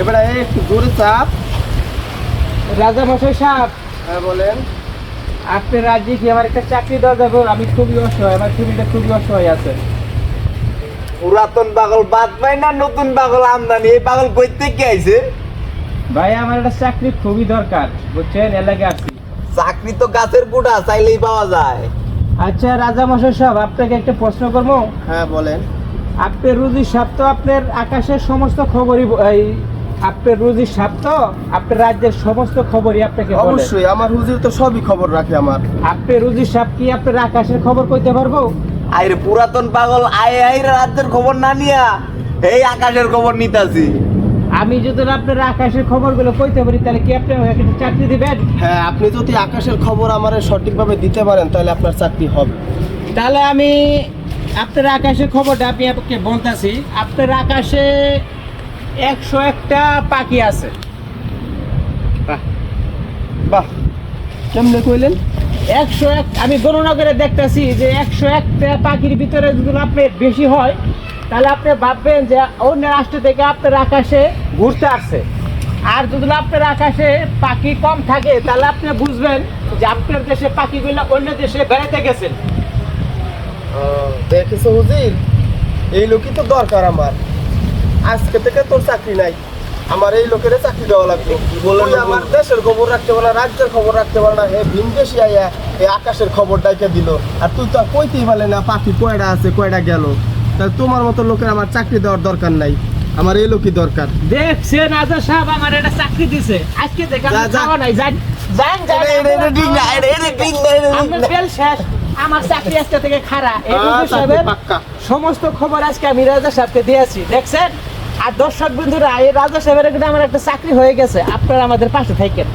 এবারে একটু জোরে চাপ। রাজা মশাই সাহেব হ্যাঁ বলেন। আপনার রাজ্যে কি? আমার একটা চাকরি দেওয়া যাবে আমি খুবই অসহায় আমার শরীরটা খুবই অসহায় আছে। পুরাতন পাগল বাদ পাই না নতুন পাগল আমদানি? এই পাগল কই থেকে আইছে? ভাই আমার একটা চাকরি খুবই দরকার বুঝছেন? এলাকা আসছি চাকরি তো গাছের গোটা চাইলেই পাওয়া যায়। আচ্ছা রাজা মশাই সাহেব আপনাকে একটা প্রশ্ন করব? হ্যাঁ বলেন। আপনার রুজির সাপ তো আপনার আকাশের সমস্ত খবরই এই আপনার রুজির সাপ তো আপনার রাজ্যের সমস্ত খবরই আপনাকে অবশ্যই আমার হুজুর তো সবই খবর রাখে আমার। আপনার রুজির সাপ কি আপনার আকাশের খবর কইতে পারব? আইরে পুরাতন পাগল আয় আই রাজ্যের খবর না নিয়া এই আকাশের খবর নিতাছি। আমি যদি আপনার আকাশের খবরগুলো কইতে পারি তাহলে কি আপনি আমাকে একটা চাকরি দিবেন? হ্যাঁ আপনি যদি আকাশের খবর আমার সঠিকভাবে দিতে পারেন তাহলে আপনার চাকরি হবে। তাহলে আমি আপনার আকাশের খবরটা আমি আপনাকে বলতেছি। আপনার আকাশে একশো একটা পাখি আছে। বাহ। কেমনে কইলেন? একশো এক আমি গণনা করে দেখতেছি যে একশো একটা পাখির ভিতরে যদি আপনার বেশি হয় তাহলে আপনি ভাববেন যে অন্য রাষ্ট্র থেকে আপনার আকাশে ঘুরতে আসছে। আর যদি আপনার আকাশে পাখি কম থাকে তাহলে আপনি বুঝবেন যে আপনার দেশে পাখিগুলো অন্য দেশে বেড়াতে গেছেন দেখেছ হুজির? এই লোকই তো দরকার আমার। আজকে থেকে তোর চাকরি নাই। আমার এই লোকের চাকরি দেওয়া লাগবে। তুই আমার দেশের খবর রাখতে পারে রাজ্যের খবর রাখতে পারে না হে ভিনদেশি আইয়া এই আকাশের খবর ডাইকে দিল। আর তুই তো কইতেই পারলে না পাখি কয়টা আছে কয়টা গেল। তাহলে তোমার মতো লোকের আমার চাকরি দেওয়ার দরকার নাই। আমার এই লোকই দরকার। দেখছেন আজা সাহেব আমার একটা চাকরি দিছে। আজকে দেখে যা, আমার নাই যান যান যান এটা- এটা- এটা ঠিক না, এটা- এটা ঠিক না, আমার বেল শেষ। আমার চাকরি আজকে থেকে খারাপ। এই আহ, রুজু চাকরি সাহেবের সমস্ত খবর আজকে আমি রাজা সাহেবকে দিয়েছি। দেখছেন? আর দর্শক বন্ধুরা, এই রাজা সাহেবের আমার একটা চাকরি হয়ে গেছে। আপনারা আমাদের পাশে থাকেন।